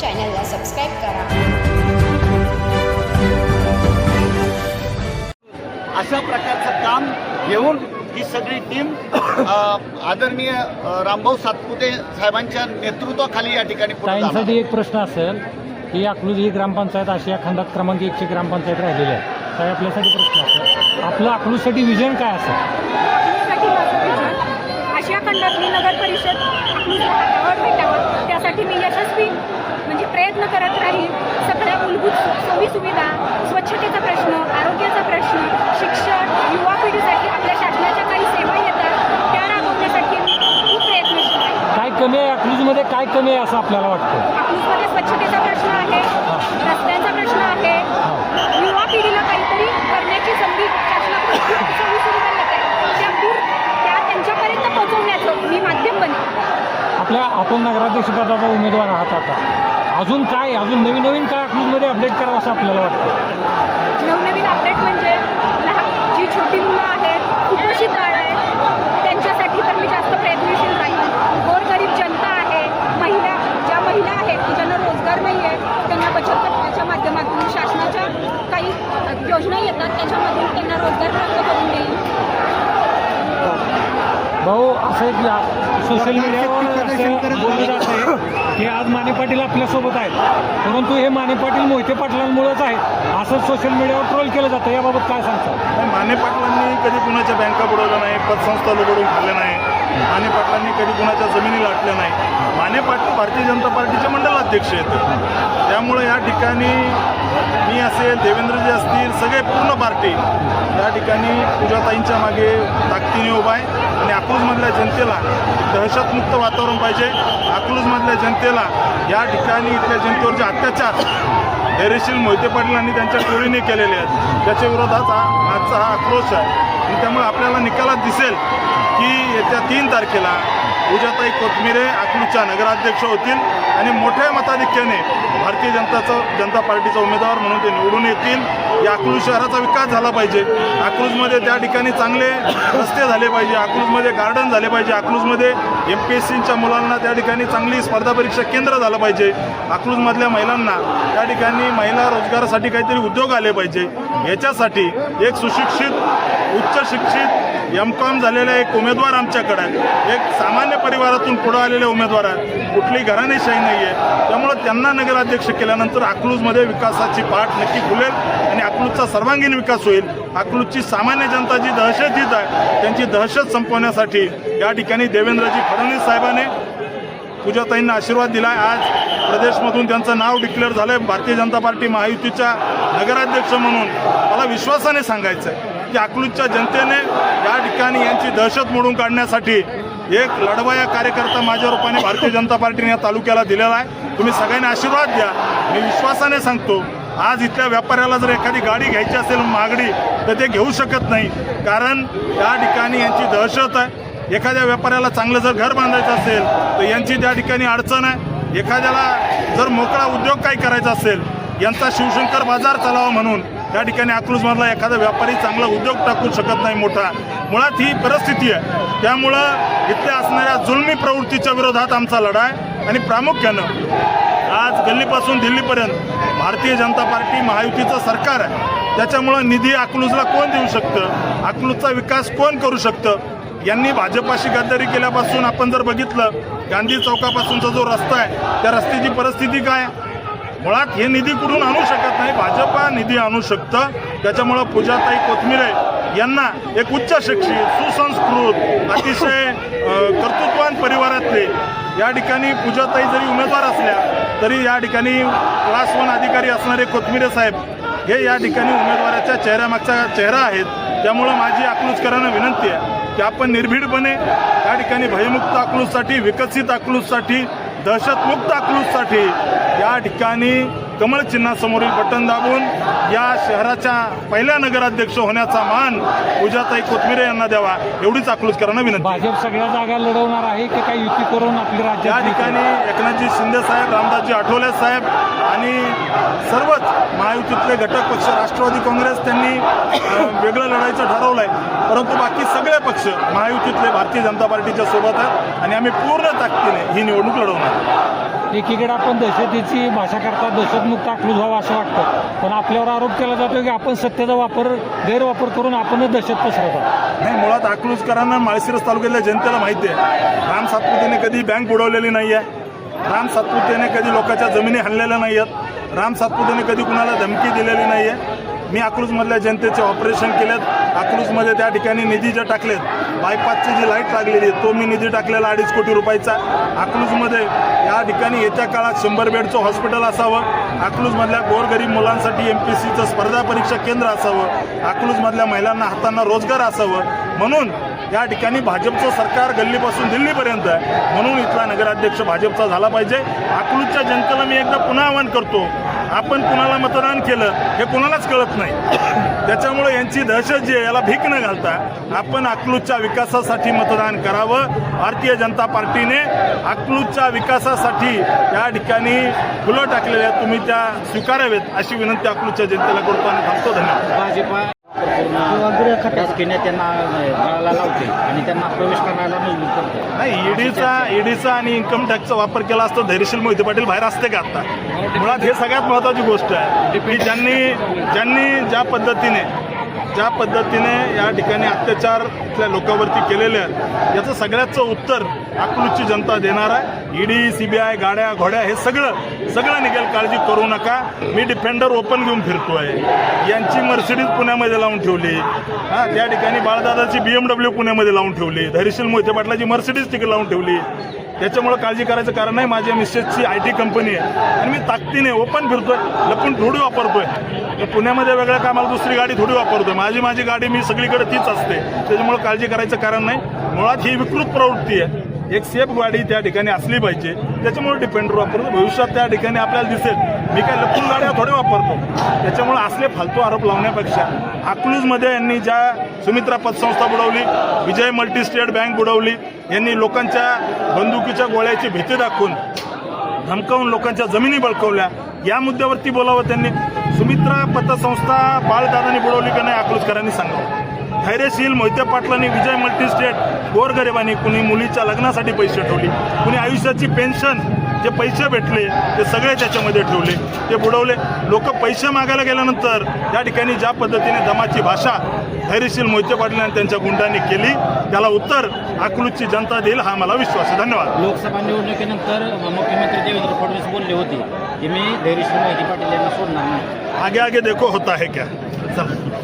चॅनलला सबस्क्राईब करा. अशा प्रकारचं काम घेऊन ही सगळी टीम आदरणीय रामभाऊ सातपुते साहेबांच्या नेतृत्वाखाली या ठिकाणी. ताईंसाठी एक प्रश्न असेल की अकलूज ही ग्रामपंचायत आशिया खंडात क्रमांक एकची ग्रामपंचायत राहिलेली आहे. तर आपल्यासाठी प्रश्न असेल. आपलं अकलूजसाठी विजन काय असेल? आशिया खंडातली नगर परिषद त्यासाठी मी यशस्वी प्रयत्न करत राहील. सगळ्या मूलभूत सोयी सुविधा स्वच्छतेचा प्रश्न आरोग्याचा प्रश्न शिक्षण युवा पिढीसाठी आपल्या शासनाच्या काही सेवा येतात त्या राबवण्यासाठी मी खूप प्रयत्नशील आहे. काय कमी आहे? अकलूजमध्ये काय कमी आहे असं आपल्याला वाटतं? अकलूजमध्ये स्वच्छतेचा प्रश्न आहे रस्त्यांचा प्रश्न आहे. युवा पिढीला काहीतरी करण्याची संधी शासनाकडून खूप सोयी सुविधा येत आहे त्या दूर त्या त्यांच्यापर्यंत पोहोचवण्याचं मी माध्यम आपल्या आपण नगराध्यक्ष पदाचा उमेदवार आहात आता. अजून काय? अजून नवीन नवीन काय अकलूजमध्ये अपडेट करावं असं आपल्याला वाटतं? नवनवीन अपडेट म्हणजे लहान जी छोटी मुलं आहेत कुपोषित आहे. त्यांच्यासाठी तर मी जास्त प्रयत्नशील राहील गोरगरीब जनता आहे. महिला ज्या महिला आहेत की ज्यांना रोजगार नाही आहे त्यांना बचत गटाच्या माध्यमातून शासनाच्या काही योजना येतात त्याच्यामधून त्यांना रोजगार प्राप्त करून देईल भाऊ असं एक सोशल मीडियावर असं बोललं जात आहे की आज माने पाटील आपल्यासोबत आहेत. परंतु हे माने पाटील मोहिते पाटलांमुळेच आहेत असं सोशल मीडियावर ट्रोल केलं जातं. याबाबत काय सांगता? नाही, माने पाटलांनी कधी कुणाच्या बँका बुडवल्या नाही पतसंस्था लुबडून खाल्ल्या नाही. माने पाटलांनी कधी कुणाच्या जमिनी लाटल्या नाही. माने पाटील भारतीय जनता पार्टीचे मंडलाध्यक्ष आहेत. त्यामुळे या ठिकाणी मी असेल देवेंद्रजी असतील सगळे पूर्ण पार्टी या ठिकाणी पूजाताईंच्या मागे ताकदीने उभा आहे. आणि अकलूजमधल्या जनतेला दहशतमुक्त वातावरण पाहिजे. अकलूजमधल्या जनतेला या ठिकाणी इथल्या जनतेवरचे अत्याचार धैर्यशील मोहिते पाटलांनी त्यांच्या टोळीने केलेले आहेत. त्याच्या विरोधात हा आजचा हा आक्रोश आहे. आणि त्यामुळे आपल्याला निकालात दिसेल की येत्या तीन तारखेला पूजाताई कोथमिरे अकलूजच्या नगराध्यक्ष होतील. आणि मोठ्या मताधिक्याने भारतीय जनताचा जनता पार्टीचा उमेदवार म्हणून ते निवडून येतील. या अकलूज शहराचा विकास झाला पाहिजे. अकलूजमध्ये त्या ठिकाणी चांगले रस्ते झाले पाहिजे. अकलूजमध्ये गार्डन झाले पाहिजे. अकलूजमध्ये एम पी एस सीच्या मुलांना त्या ठिकाणी चांगली स्पर्धा परीक्षा केंद्र झालं पाहिजे. अकलूजमधल्या महिलांना त्या ठिकाणी महिला रोजगारासाठी काहीतरी उद्योग आले पाहिजे. याच्यासाठी एक सुशिक्षित उच्च शिक्षित एम कॉम झालेला एक उमेदवार आमच्याकडे आहे. एक सामान्य परिवारातून पुढं आलेले उमेदवार आहेत. कुठली घराणेशाही नाही आहे त्यामुळं त्यांना नगराध्यक्ष केल्यानंतर अकलूजमध्ये विकासाची पाठ नक्की खुलेल आणि अकलूजचा सर्वांगीण विकास होईल. अकलूजची सामान्य जनता जी दहशतीत आहे त्यांची दहशत संपवण्यासाठी या ठिकाणी देवेंद्रजी फडणवीस साहेबाने पूजाताईंना आशीर्वाद दिला आज प्रदेशमधून त्यांचं नाव डिक्लेअर झालं आहे भारतीय जनता पार्टी महायुतीच्या नगराध्यक्ष म्हणून. मला विश्वासाने सांगायचं आहे की अकलूजच्या जनतेने या ठिकाणी यांची दहशत मोडून काढण्यासाठी एक लढवाया कार्यकर्ता माझ्या रूपाने भारतीय जनता पार्टीने या तालुक्याला दिलेला आहे. तुम्ही सगळ्यांनी आशीर्वाद द्या. मी विश्वासाने सांगतो आज इथल्या व्यापाऱ्याला जर एखादी गाडी घ्यायची असेल मागणी तर ते घेऊ शकत नाही. कारण या ठिकाणी यांची दहशत आहे. एखाद्या व्यापाऱ्याला चांगलं जर घर बांधायचं असेल तर यांची त्या ठिकाणी अडचण आहे. एखाद्याला जर मोकळा उद्योग काही करायचा असेल यांचा शिवशंकर बाजार चालावा म्हणून त्या ठिकाणी अकलूजमधला एखादा व्यापारी चांगला उद्योग टाकू शकत नाही मोठा. मुळात ही परिस्थिती आहे. त्यामुळं इथल्या असणाऱ्या जुलमी प्रवृत्तीच्या विरोधात आमचा लढा आहे आणि प्रामुख्यानं आज गल्लीपासून दिल्लीपर्यंत भारतीय जनता पार्टी महायुतीचं सरकार आहे. त्याच्यामुळं निधी अकलूजला कोण देऊ शकतं? अकलूजचा विकास कोण करू शकतं? यांनी भाजपाशी गद्दारी केल्यापासून आपण जर बघितलं गांधी चौकापासूनचा जो रस्ता आहे त्या रस्त्याची परिस्थिती काय? मुळात हे निधी कुठून आणू शकत नाही? भाजपा निधी आणू शकतं. त्याच्यामुळं पूजाताई कोथमिरे यांना एक उच्च शिक्षित सुसंस्कृत अतिशय कर्तृत्वान परिवारातले या ठिकाणी पूजाताई जरी उमेदवार असल्या तरी या ठिकाणी क्लास वन अधिकारी असणारे कोथमिरे साहेब हे या ठिकाणी उमेदवाराच्या चेहऱ्यामागचा चेहरा आहेत. त्यामुळं माझी अकलूजकरांना विनंती आहे की आपण निर्भीडपणे या ठिकाणी भयमुक्त अकलूजसाठी विकसित अकलूजसाठी दहशतमुक्त अकलूजसाठी या ठिकाणी कमळ चिन्हासमोरील बटन दाबून या शहराच्या पहिल्या नगराध्यक्ष होण्याचा मान पूजाताई कोथमिरे यांना द्यावा. एवढीच अकलूजकरांना विनंती. भाजप सगळ्या जागा लढवणार आहे की काही युती करून आपली या राज्यात ठिकाणी एकनाथजी शिंदे साहेब रामदासजी आठवले साहेब आणि सर्वच महायुतीतले घटक पक्ष राष्ट्रवादी काँग्रेस त्यांनी वेगळं लढायचं ठरवलं आहे परंतु बाकी सगळे पक्ष महायुतीतले भारतीय जनता पार्टीच्या सोबत आहेत आणि आम्ही पूर्ण ताकदीने ही निवडणूक लढवणार एकीकडे आपण दहशतीची भाषा करता दहशतमुक्त अकलूज व्हावं असं वाटतं. पण आपल्यावर आरोप केला जातो की आपण सत्तेचा वापर गैरवापर करून आपणच दहशत पसरवतो. नाही मुळात अकलूजकरांना माळशिरस तालुक्यातल्या जनतेला माहिती आहे. राम सातपुतेने कधी बँक बुडवलेली नाही आहे. राम सातपुतेने कधी लोकांच्या जमिनी हाणलेल्या नाही आहेत. राम सातपुतेने कधी कुणाला धमकी दिलेली नाही आहे. मी अकलूजमधल्या जनतेचे ऑपरेशन केलेत. अकलूजमध्ये त्या ठिकाणी निधी जे टाकलेत बायपासची जी लाइट लागलेली आहे तो मी निधी टाकलेला अडीच कोटी रुपयाचा. अकलूजमध्ये या ठिकाणी येत्या काळात शंभर बेडचं हॉस्पिटल असावं. अकलूजमधल्या गोरगरीब मुलांसाठी एम पी सीचं स्पर्धा परीक्षा केंद्र असावं. अकलूजमधल्या महिलांना हातांना रोजगार असावं. म्हणून या ठिकाणी भाजपचं सरकार गल्लीपासून दिल्लीपर्यंत आहे. म्हणून इथला नगराध्यक्ष भाजपचा झाला पाहिजे. अकलूजच्या जनतेला मी एकदा पुन्हा आवाहन करतो आपण कुणाला मतदान केलं हे कुणालाच कळत नाही. त्याच्यामुळे यांची दहशत जी आहे याला भीक न घालता आपण अकलूजच्या विकासासाठी मतदान करावं. भारतीय जनता पार्टीने अकलूजच्या विकासासाठी या ठिकाणी फुलं टाकलेल्या तुम्ही त्या स्वीकारावेत अशी विनंती अकलूजच्या जनतेला करतो आणि थांबतो. धन्यवाद. भाजपा राजकीय गळाला लावते आणि त्यांना प्रवेश करायला मजबूर करते. नाही ईडीचा ईडीचा आणि इन्कम टॅक्सचा वापर केला असतो धैर्यशील मोहिते पाटील बाहेर असते का आता? मुळात हे सगळ्यात महत्त्वाची गोष्ट आहे. की ज्यांनी ज्यांनी ज्या पद्धतीने ज्या पद्धतीने या ठिकाणी अत्याचार इथल्या लोकांवरती केलेले आहेत याचं सगळ्याचं उत्तर अकलूजची जनता देणार आहे. ईडी सीबीआय गाड्या घोड्या हे सगळं सगळं निघेल. काळजी करू नका. मी डिफेंडर ओपन घेऊन फिरतो आहे यांची मर्सिडीज पुण्यामध्ये लावून ठेवली. हा त्या ठिकाणी बाळदादाची बीएमडब्ल्यू पुण्यामध्ये लावून ठेवली. धैर्यशील मोहिते पाटलाची मर्सिडीज तिकडे लावून ठेवली. त्याच्यामुळं काळजी करायचं कारण नाही. माझ्या मिसेसची आय टी कंपनी आहे. आणि मी ताकदीने ओपन फिरतोय लपून थोडी वापरतोय. पुण्यामध्ये वेगळ्या कामाला दुसरी गाडी थोडी वापरतोय. माझी माझी गाडी मी सगळीकडे तीच असते. त्याच्यामुळं काळजी करायचं कारण नाही. मुळात ही विकृत प्रवृत्ती आहे. एक सेफ गाडी त्या ठिकाणी असली पाहिजे. त्याच्यामुळे डिपेंडर वापरतो. भविष्यात त्या ठिकाणी आपल्याला दिसेल. मी काय लपून गाड्या थोडे वापरतो. त्याच्यामुळे असले फालतू आरोप लावण्यापेक्षा अकलूजमध्ये यांनी ज्या सुमित्रा पतसंस्था बुडवली विजय मल्टी स्टेट बँक बुडवली यांनी लोकांच्या बंदुकीच्या गोळ्याची भीती दाखवून धमकावून लोकांच्या जमिनी बळकवल्या या मुद्द्यावरती बोलावं त्यांनी. सुमित्रा पतसंस्था बाळदादांनी बुडवली का नाही अकलूजकरांनी सांगावं. धैर्यशील मोहिते पाटलांनी विजय मल्टी स्टेट गोरगरिबांनी कुणी मुलीच्या लग्नासाठी पैसे ठेवले कुणी आयुष्याची पेन्शन जे पैसे भेटले ते सगळे त्याच्यामध्ये ठेवले ते बुडवले. लोक पैसे मागायला गेल्यानंतर त्या ठिकाणी ज्या पद्धतीने दमाची भाषा धैर्यशील मोहिते पाटील आणि त्यांच्या गुंडांनी केली त्याला उत्तर अकलूजची जनता देईल हा मला विश्वास आहे. धन्यवाद. लोकसभा निवडणुकीनंतर मुख्यमंत्री देवेंद्र फडणवीस बोलले होते की मी धैर्यशील मोहिते पाटील यांना सोडणार नाही. आगे आगे देखो होता है क्या? चला.